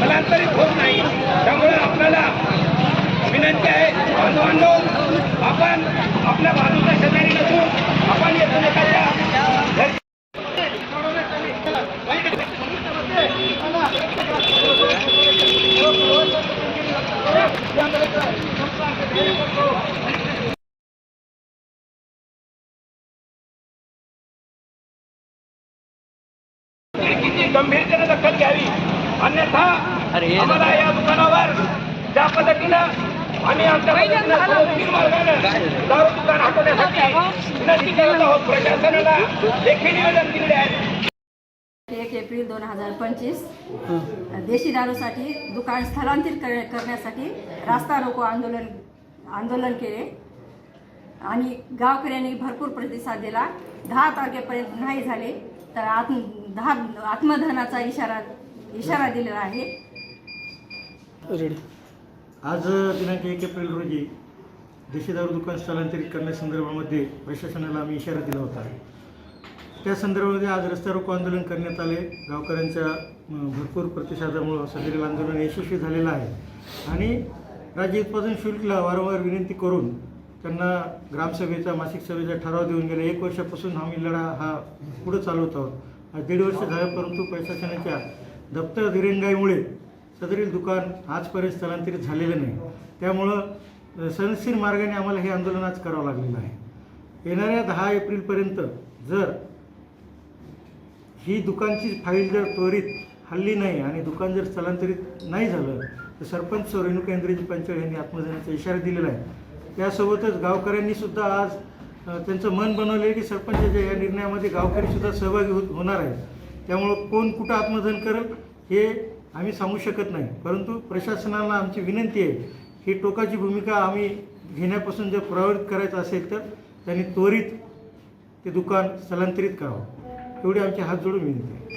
स्थलांतरित होत नाही. त्यामुळे आपल्याला विनंती आहे बांधवांनो आपण आपल्या बाजूच्या शेजारी नसून आपण एकमेकाच्या घरी गंभीरतेने दखल घ्यावी अन्यथा आम्हाला या दुकानावर ज्या पद्धतीनं आम्ही आमच्या पद्धतीनं सुरक्षित मार्गानं दारू दुकान हटवण्यासाठी विनंती करत आहोत प्रशासनाला. लेखी निवेदन दिले आहे एक एप्रिल दोन हजार पंचवीस. देशी दारूसाठी दुकान स्थलांतरित कर- करण्यासाठी रास्ता रोको आंदोलन आंदोलन केले. आणि गावकऱ्यांनी भरपूर प्रतिसाद दिला. दहा तारखेपर्यंत नाही झाले तर आत्म दहा आत्मधनाचा इशारा इशारा दिलेला आहे. आज दिनांक एक एप्रिल रोजी देशी दारू दुकान स्थलांतरित करण्यासंदर्भामध्ये प्रशासनाला आम्ही इशारा दिला होता. त्या संदर्भामध्ये आज रस्ता रोको आंदोलन करण्यात आले. गावकऱ्यांच्या भरपूर प्रतिसादामुळं सदरील आंदोलन यशस्वी झालेलं आहे. आणि राज्य उत्पादन शुल्कला वारंवार विनंती करून त्यांना ग्रामसभेचा मासिक सभेचा ठराव देऊन गेला एक वर्षापासून आम्ही लढा हा पुढं चालवत आहोत. आज दीड वर्ष झालं परंतु प्रशासनाच्या दप्तर दिरंगाईमुळे सदरील दुकान आजपर्यंत स्थलांतरित झालेलं नाही. त्यामुळं अ, मार्गाने आम्हाला हे आंदोलन आज करावं लागलेलं आहे. येणाऱ्या दहा एप्रिलपर्यंत जर ही दुकानची फाईल जर त्वरित हल्ली नाही आणि दुकान जर स्थलांतरित नाही झालं तर सरपंच रेणुका इंद्रजी पंचाळ यांनी आत्मदानाचा इशारा दिलेला आहे. त्यासोबतच गावकऱ्यांनी सुद्धा आज त्यांचं मन बनवलं आहे की सरपंचाच्या या निर्णयामध्ये गावकरीसुद्धा सहभागी होत होणार आहेत. त्यामुळं कोण कुठं आत्मदान करेल हे आम्ही सांगू शकत नाही. परंतु प्रशासनाला आमची विनंती आहे ही टोकाची भूमिका आम्ही घेण्यापासून जर प्रवृत्त करायचं असेल तर त्यांनी त्वरित ते दुकान स्थलांतरित करावं. एवढी आमची हात जोडून विनंती आहे.